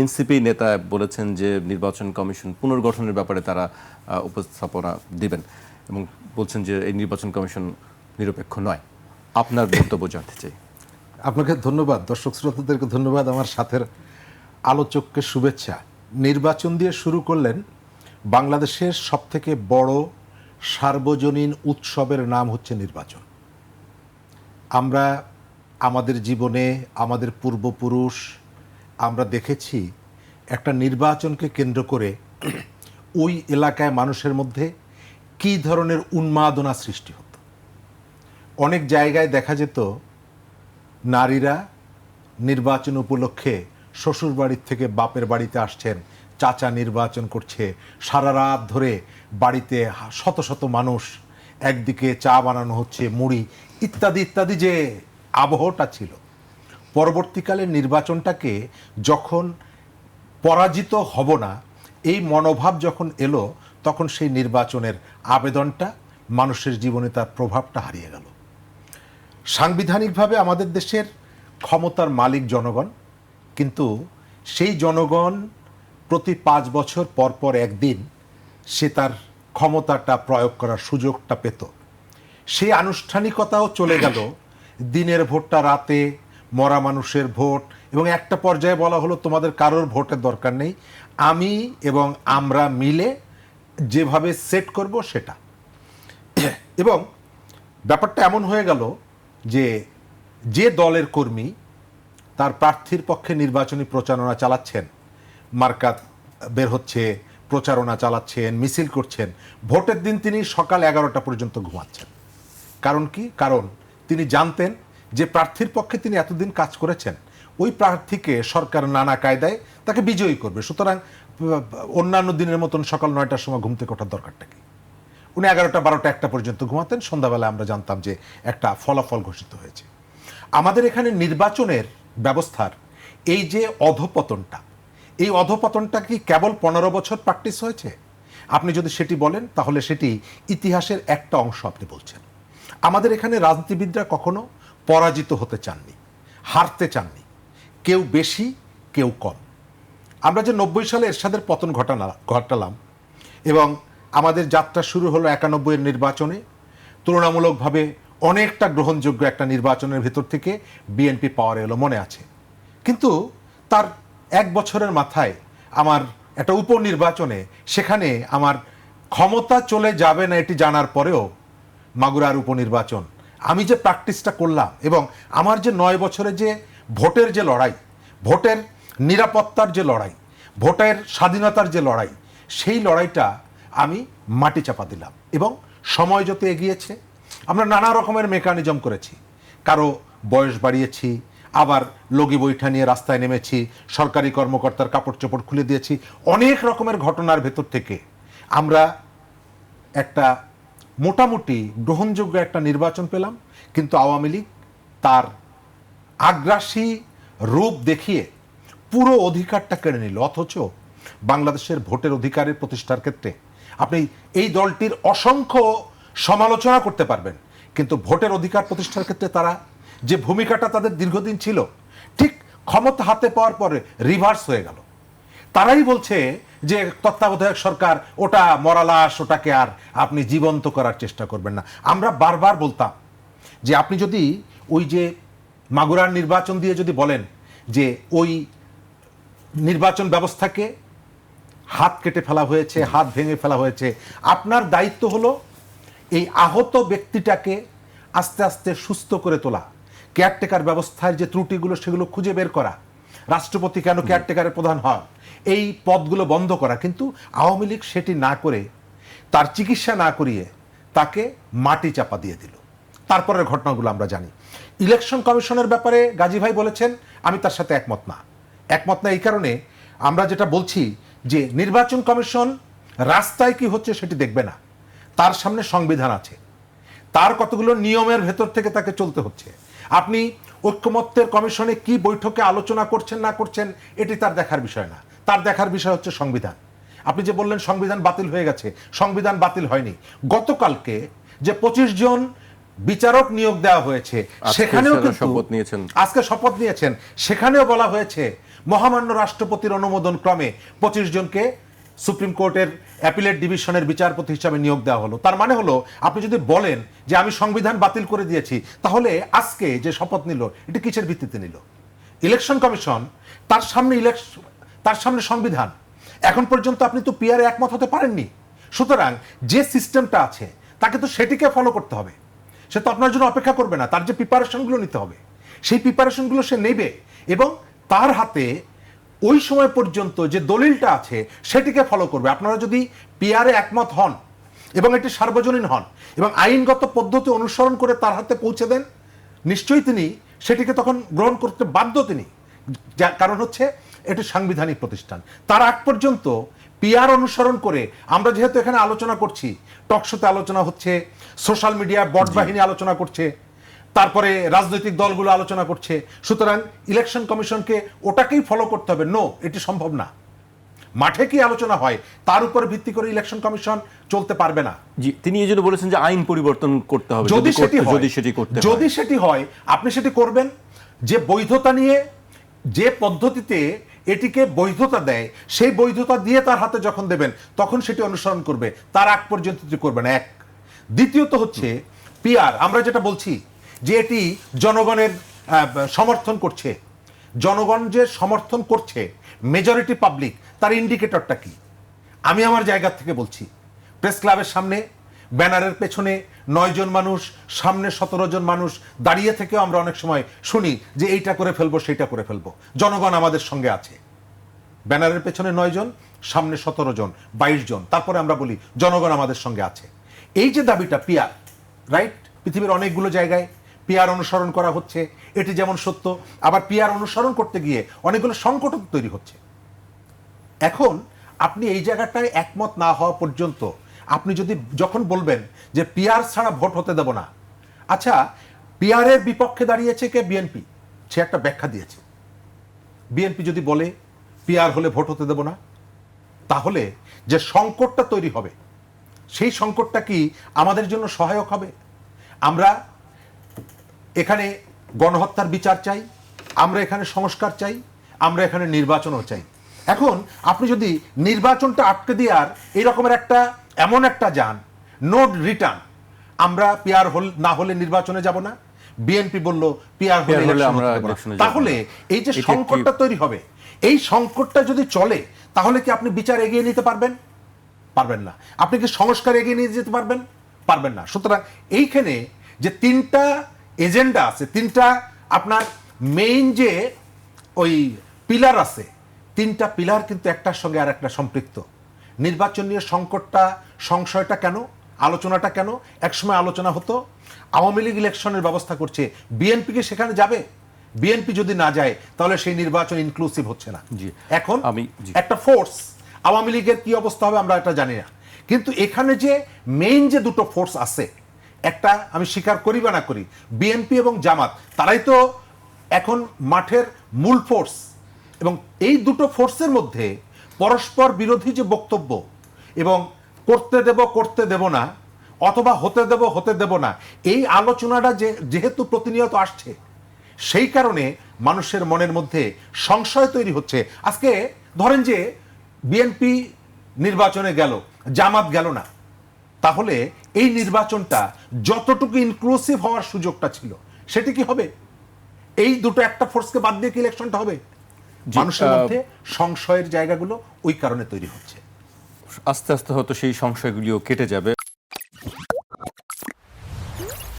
NCP নেতা বলেছেন যে নির্বাচন কমিশন পুনর্গঠনের ব্যাপারে তারা উপস্থাপনা দিবেন এবং বলছেন যে এই নির্বাচন কমিশন নিরপেক্ষ নয়। আপনার বক্তব্য জানতে চাই। আপনাকে ধন্যবাদ। দর্শক শ্রোতাদেরকে ধন্যবাদ। আমার সাথে আলোচককে শুভেচ্ছা। নির্বাচন দিয়ে শুরু করলেন বাংলাদেশের সবথেকে বড় সার্বজনীন উৎসবের নাম হচ্ছে নির্বাচন। আমরা আমাদের জীবনে, আমাদের পূর্বপুরুষ আমরা দেখেছি একটা নির্বাচনকে কেন্দ্র করে ওই এলাকায় মানুষের মধ্যে কী ধরনের উন্মাদনা সৃষ্টি হতো। অনেক জায়গায় দেখা যেত নারীরা নির্বাচন উপলক্ষে শ্বশুর বাড়ির থেকে বাপের বাড়িতে আসছেন, চাচা নির্বাচন করছে, সারা রাত ধরে বাড়িতে শত শত মানুষ, একদিকে চা বানানো হচ্ছে, মুড়ি, ইত্যাদি ইত্যাদি যে আবহটা ছিল। পরবর্তীকালে নির্বাচনটাকে যখন পরাজিত হব না, এই মনোভাব যখন এলো, তখন সেই নির্বাচনের আবেদনটা মানুষের জীবনে তার প্রভাবটা হারিয়ে গেল। সাংবিধানিকভাবে আমাদের দেশের ক্ষমতার মালিক জনগণ, কিন্তু সেই জনগণ প্রতি পাঁচ বছর পর পর একদিন সে তার ক্ষমতাটা প্রয়োগ করার সুযোগটা পেত। সেই আনুষ্ঠানিকতাও চলে গেল। দিনের ভোটটা রাতে মরা মানুষের ভোট এবং একটা পর্যায়ে বলা হলো, তোমাদের কারোর ভোটের দরকার নেই। আমি এবং আমরা মিলে যেভাবে সেট করব সেটা। এবং ব্যাপারটা এমন হয়ে গেল যে যে দলের কর্মী তার প্রার্থীর পক্ষে নির্বাচনী প্রচারণা চালাচ্ছেন, মার্কাত বের হচ্ছে, প্রচারণা চালাচ্ছেন, মিছিল করছেন, ভোটের দিন তিনি সকাল এগারোটা পর্যন্ত ঘুমাচ্ছেন। কারণ কি? কারণ তিনি জানতেন যে প্রার্থীর পক্ষে তিনি এতদিন কাজ করেছেন, ওই প্রার্থীকে সরকার নানা কায়দায় তাকে বিজয়ী করবে। সুতরাং অন্যান্য দিনের মতন সকাল নয়টার সময় ঘুম থেকে ওঠার দরকারটা কি? উনি এগারোটা, বারোটা, একটা পর্যন্ত ঘুমাতেন। সন্ধ্যাবেলা আমরা জানতাম যে একটা ফলাফল ঘোষিত হয়েছে। আমাদের এখানে নির্বাচনের ব্যবস্থার এই যে অধপতনটা, এই অধপতনটা কি কেবল পনেরো বছর প্র্যাকটিস হয়েছে? আপনি যদি সেটি বলেন, তাহলে সেটি ইতিহাসের একটা অংশ আপনি বলছেন। আমাদের এখানে রাজনীতিবিদরা কখনো পরাজিত হতে চাননি, হারতে চাননি, কেউ বেশি, কেউ কম। আমরা যে নব্বই সালে এরশাদের পতন ঘটানা ঘটালাম এবং আমাদের যাত্রা শুরু হলো একানব্বইয়ের নির্বাচনে, তুলনামূলকভাবে অনেকটা গ্রহণযোগ্য একটা নির্বাচনের ভেতর থেকে বিএনপি পাওয়ার এলো, মনে আছে। কিন্তু তার এক বছরের মাথায় আমার একটা উপনির্বাচনে সেখানে আমার ক্ষমতা চলে যাবে না এটি জানার পরেও মাগুরার উপনির্বাচন আমি যে প্র্যাকটিসটা করলাম এবং আমার যে নয় বছরে যে ভোটের যে লড়াই, ভোটের নিরাপত্তার যে লড়াই, ভোটের স্বাধীনতার যে লড়াই, সেই লড়াইটা আমি মাটি চাপা দিলাম এবং সময় যত এগিয়েছে, আমরা নানা রকমের মেকানিজম করেছি। কারও বয়স বাড়িয়েছি, আবার লগি বৈঠা নিয়ে রাস্তায় নেমেছি, সরকারি কর্মকর্তার কাপড় চোপড় খুলে দিয়েছি, অনেক রকমের ঘটনার ভেতর থেকে আমরা একটা মোটামুটি গ্রহণযোগ্য একটা নির্বাচন পেলাম, কিন্তু আওয়ামী লীগ তার আগ্রাসী রূপ দেখিয়ে পুরো অধিকারটা কেড়ে নিল। অথচ বাংলাদেশের ভোটের অধিকারের প্রতিষ্ঠার ক্ষেত্রে আপনি এই দলটির অসংখ্য সমালোচনা করতে পারবেন, কিন্তু ভোটের অধিকার প্রতিষ্ঠার ক্ষেত্রে তারা যে ভূমিকাটা তাদের দীর্ঘদিন ছিল, ঠিক ক্ষমতা হাতে পাওয়ার পরে রিভার্স হয়ে গেল। তারাই বলছে যে তত্ত্বাবধায়ক সরকার ওটা মরালাস ওটাকে আর আপনি জীবন্ত করার চেষ্টা করবেন না। আমরা বারবার বলতাম যে আপনি যদি ওই যে মাগুরার নির্বাচন দিয়ে যদি বলেন যে ওই নির্বাচন ব্যবস্থাকে হাত কেটে ফেলা হয়েছে হাত ভেঙে ফেলা হয়েছে আপনার দায়িত্ব হলো এই আহত ব্যক্তিটাকে আস্তে আস্তে সুস্থ করে তোলা কেয়ারটেকার ব্যবস্থার যে ত্রুটিগুলো সেগুলো খুঁজে বের করা। রাষ্ট্রপতি কেন কেয়ারটেকারের প্রধান হয় এই পদগুলো বন্ধ করা, কিন্তু আওয়ামী লীগ সেটি না করে, তার চিকিৎসা না করিয়ে তাকে মাটি চাপা দিয়ে দিল। তারপরের ঘটনাগুলো আমরা জানি। ইলেকশন কমিশনের ব্যাপারে গাজী ভাই বলেছেন, আমি তার সাথে একমত না। একমত না এই কারণে আমরা যেটা বলছি যে নির্বাচন কমিশন রাস্তায় কি হচ্ছে সেটি দেখবে না। তার সামনে সংবিধান আছে। তার কতগুলো নিয়মের ভেতর থেকে তাকে চলতে হচ্ছে। আপনি ঐক্যমত্যের কমিশনে কি বৈঠকে আলোচনা করছেন না করছেন, এটি তার দেখার বিষয় না। তার দেখার বিষয় হচ্ছে সংবিধান। আপনি যে বললেন সংবিধান বাতিল হয়ে গেছে সংবিধান বাতিল হয়নি। গতকালকে যে পঁচিশ জন বিচারক নিয়োগ দেওয়া হয়েছে সেখানেও কিন্তু শপথ নিয়েছেন। আজকে শপথ নিয়েছেন। সেখানেও বলা হয়েছে মহামান্য রাষ্ট্রপতির অনুমোদন ক্রমে পঁচিশ জনকে সুপ্রিম কোর্টের অ্যাপিলেট ডিভিশনের বিচারপতি হিসাবে নিয়োগ দেওয়া হলো। তার মানে হলো আপনি যদি বলেন যে আমি সংবিধান বাতিল করে দিয়েছি তাহলে আজকে যে শপথ নিল এটি কিসের ভিত্তিতে নিল? ইলেকশন কমিশন তার সামনে ইলেকশন তার সামনে সংবিধান। এখন পর্যন্ত আপনি তো পিয়ারে একমত হতে পারেননি। সুতরাং যে সিস্টেমটা আছে, তাকে তো সেটিকে ফলো করতে হবে। সে তো আপনার জন্য অপেক্ষা করবে না, তার যে প্রিপারেশনগুলো নিতে হবে, সেই প্রিপারেশনগুলো সে নেবে এবং তার হাতে ওই সময় পর্যন্ত যে দলিলটা আছে, সেটিকে ফলো করবে। আপনারা যদি পিয়ারে একমত হন এবং এটি সার্বজনীন হন এবং আইনগত পদ্ধতি অনুসরণ করে তার হাতে পৌঁছে দেন, নিশ্চয়ই তিনি সেটিকে তখন গ্রহণ করতে বাধ্য তিনি। কারণ হচ্ছে এটি সাংবিধানিক প্রতিষ্ঠান। তার আগ পর্যন্ত পিআর অনুসরণ করে আমরা যেহেতু এখানে আলোচনা করছি টকশোতে আলোচনা হচ্ছে সোশ্যাল মিডিয়া বট বাহিনী আলোচনা করছে তারপরে রাজনৈতিক দলগুলো আলোচনা করছে সুতরাং ইলেকশন কমিশনকে ওটাকেই ফলো করতে হবে। নো এটি সম্ভব না। মাঠে কি আলোচনা হয় তার উপর ভিত্তি করে ইলেকশন কমিশন চলতে পারবে না। জি তিনি এই জন্য বলেছেন যে আইন পরিবর্তন করতে হবে যদি সেটি হয় যদি সেটি করতে যদি সেটি হয় আপনি সেটি করবেন। যে বৈধতা নিয়ে যে পদ্ধতিতে এটিকে বৈধতা দেয়। সেই বৈধতা দিয়ে তার হাতে যখন দেবেন, তখন সেটি অনুসরণ করবে। তার আগ পর্যন্ত করবে না এক। দ্বিতীয়ত হচ্ছে পিআর। আমরা যেটা বলছি যে এটি জনগণের সমর্থন করছে। জনগণ যে সমর্থন করছে মেজরিটি পাবলিক তার ইন্ডিকেটরটা কি? আমি আমার জায়গা থেকে বলছি। প্রেস ক্লাবের সামনে ব্যানারের পেছনে নয় জন মানুষ, সামনে সতেরো জন মানুষ দাঁড়িয়ে থেকেও আমরা অনেক সময় শুনি যে এইটা করে ফেলব, সেইটা করে ফেলব। জনগণ আমাদের সঙ্গে আছে। ব্যানারের পেছনে নয় জন, সামনে সতেরো জন, বাইশ জন, তারপরে আমরা বলি জনগণ আমাদের সঙ্গে আছে। এই যে দাবিটা পিয়ার রাইট পৃথিবীর অনেকগুলো জায়গায় পিয়ার অনুসরণ করা হচ্ছে, এটি যেমন সত্য, আবার পিয়ার অনুসরণ করতে গিয়ে অনেকগুলো সংকটও তৈরি হচ্ছে। এখন আপনি এই জায়গাটায় একমত না হওয়া পর্যন্ত আপনি যদি যখন বলবেন যে পিয়ার ছাড়া ভোট হতে দেব না আচ্ছা পিয়ারের বিপক্ষে দাঁড়িয়েছে কে? বিএনপি। সে একটা ব্যাখ্যা দিয়েছে। বিএনপি যদি বলে পিয়ার হলে ভোট হতে দেব না, তাহলে যে সংকটটা তৈরি হবে, সেই সংকটটা কি আমাদের জন্য সহায়ক হবে? আমরা এখানে গণহত্যার বিচার চাই, আমরা এখানে সংস্কার চাই, আমরা এখানে নির্বাচনও চাই। এখন আপনি যদি নির্বাচনটা আটকে দেওয়ার এই রকমের একটা এমন একটা যান নোট রিটার্ন। আমরা পিয়ার হল না হলে নির্বাচনে যাব না। বিএনপি বলল পিয়ার হলে না। না। তাহলে এই যে সংকটটা তৈরি হবে এই সংকটটা যদি চলে তাহলে কি আপনি বিচার এগিয়ে নিতে পারবেন? পারবেন না। আপনি কি সংস্কার এগিয়ে নিয়ে যেতে পারবেন? পারবেন না। সুতরাং এইখানে যে তিনটা এজেন্ডা আছে তিনটা আপনার মেইন যে ওই পিলার আছে তিনটা পিলার কিন্তু একটার সঙ্গে আর একটা সম্পৃক্ত। নির্বাচন নিয়ে সংকটটা সংশয়টা কেন? আলোচনাটা কেন? একসময় আলোচনা হতো আওয়ামী লীগ ইলেকশনের ব্যবস্থা করছে বিএনপি কি সেখানে যাবে? বিএনপি যদি না যায় তাহলে সেই নির্বাচন ইনক্লুসিভ হচ্ছে না। জি। এখন আমি- একটা ফোর্স আওয়ামী লীগের কি অবস্থা হবে আমরা এটা জানি না। কিন্তু এখানে যে মেইন যে দুটো ফোর্স আছে একটা আমি স্বীকার করি বা না করি বিএনপি এবং জামাত তারাই তো এখন মাঠের মূল ফোর্স এবং এই দুটো ফোর্সের মধ্যে পরস্পর বিরোধী যে বক্তব্য এবং করতে দেব করতে দেব না, অথবা হতে দেব হতে দেব না, এই আলোচনাটা যে, যেহেতু প্রতিনিয়ত আসছে, সেই কারণে মানুষের মনের মধ্যে সংশয় তৈরি হচ্ছে। আজকে ধরেন যে বিএনপি নির্বাচনে গেল, জামাত গেল না, তাহলে এই নির্বাচনটা যতটুকু ইনক্লুসিভ হওয়ার সুযোগটা ছিল, সেটি কি হবে? এই দুটো একটা ফোর্সকে বাদ দিয়ে কি ইলেকশনটা হবে? মানুষের মধ্যে সংশয়ের জায়গাগুলো ওই কারণে তৈরি হচ্ছে। আস্তে আস্তে হয়তো সেই সংশয়গুলিও কেটে যাবে।